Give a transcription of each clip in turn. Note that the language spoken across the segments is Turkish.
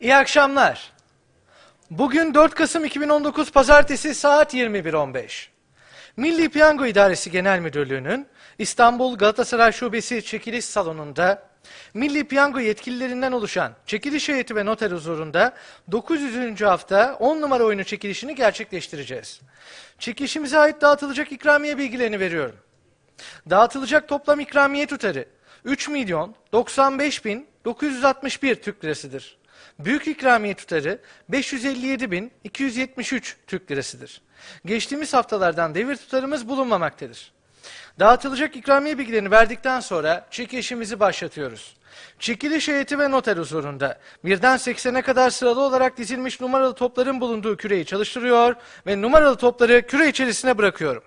İyi akşamlar. Bugün 4 Kasım 2019 Pazartesi saat 21.15. Milli Piyango İdaresi Genel Müdürlüğü'nün İstanbul Galatasaray Şubesi çekiliş salonunda Milli Piyango yetkililerinden oluşan çekiliş heyeti ve noter huzurunda 900. hafta 10 numara oyunu çekilişini gerçekleştireceğiz. Çekilişimize ait dağıtılacak ikramiye bilgilerini veriyorum. Dağıtılacak toplam ikramiye tutarı 3 milyon 95 bin 961 Türk lirasıdır. Büyük ikramiye tutarı 557 bin 273 Türk lirasıdır. Geçtiğimiz haftalardan devir tutarımız bulunmamaktadır. Dağıtılacak ikramiye bilgilerini verdikten sonra çekilişimizi başlatıyoruz. Çekiliş heyeti ve noter huzurunda birden 80'e kadar sıralı olarak dizilmiş numaralı topların bulunduğu küreyi çalıştırıyor ve numaralı topları küre içerisine bırakıyorum.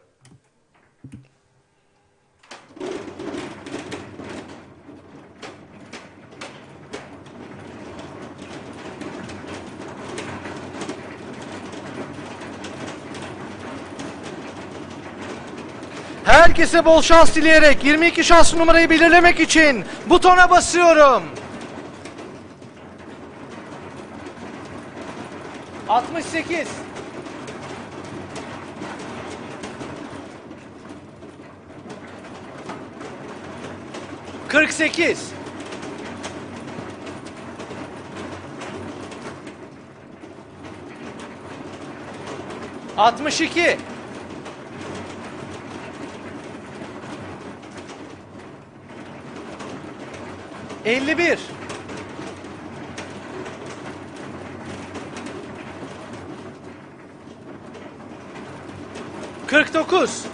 Herkese bol şans dileyerek 22 şans numarayı belirlemek için butona basıyorum. 68 48 62 51 49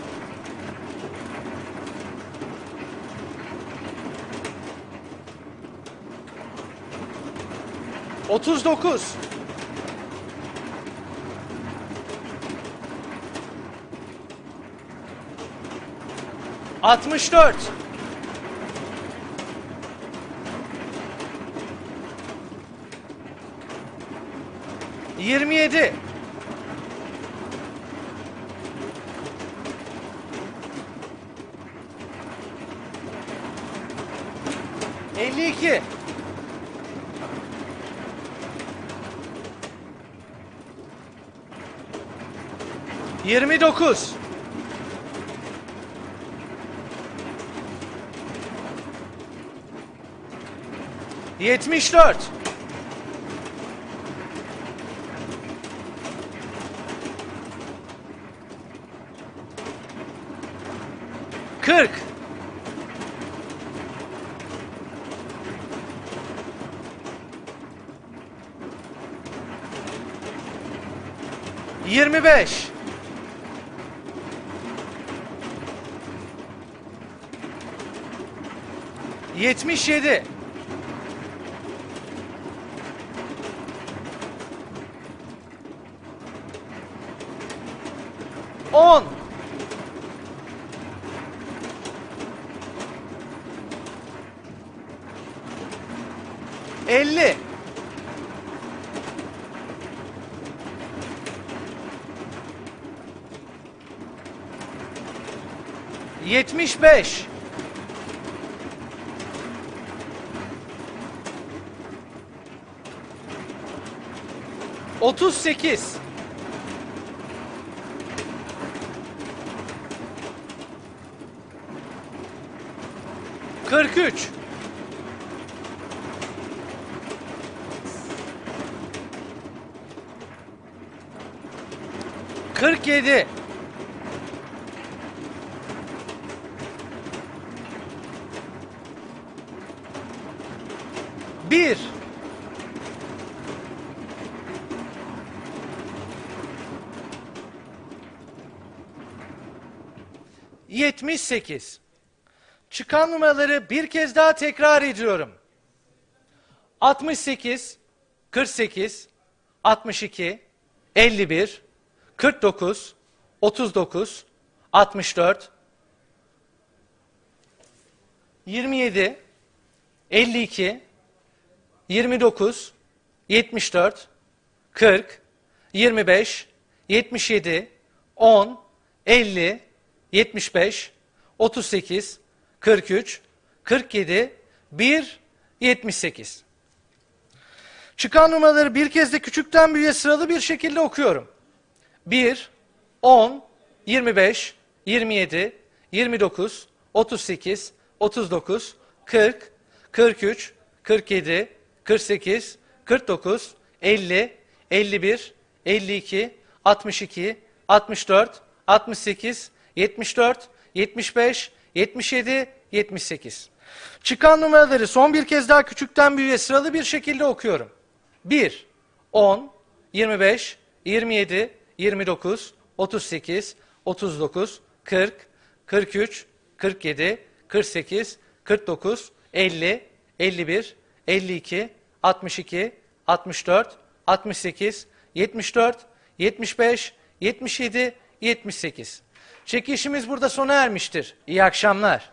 39 64 27 52 29 74 40 25 77 10 50 75 38 43 47 1 78 Çıkan numaraları bir kez daha tekrar ediyorum. 68 48 62 51 49 39 64 27 52 29 74 40 25 77 10 50 75 38 43 47 1 78 Çıkan numaraları bir kez de küçükten büyüğe sıralı bir şekilde okuyorum. 1, 10, 25, 27, 29, 38, 39, 40, 43, 47, 48, 49, 50, 51, 52, 62, 64, 68, 74, 75, 77, 78. Çıkan numaraları son bir kez daha küçükten büyüğe sıralı bir şekilde okuyorum. 1, 10, 25, 27, 29, 38, 39, 40, 43, 47, 48, 49, 50, 51, 52, 62, 64, 68, 74, 75, 77, 78. Çekişimiz burada sona ermiştir. İyi akşamlar.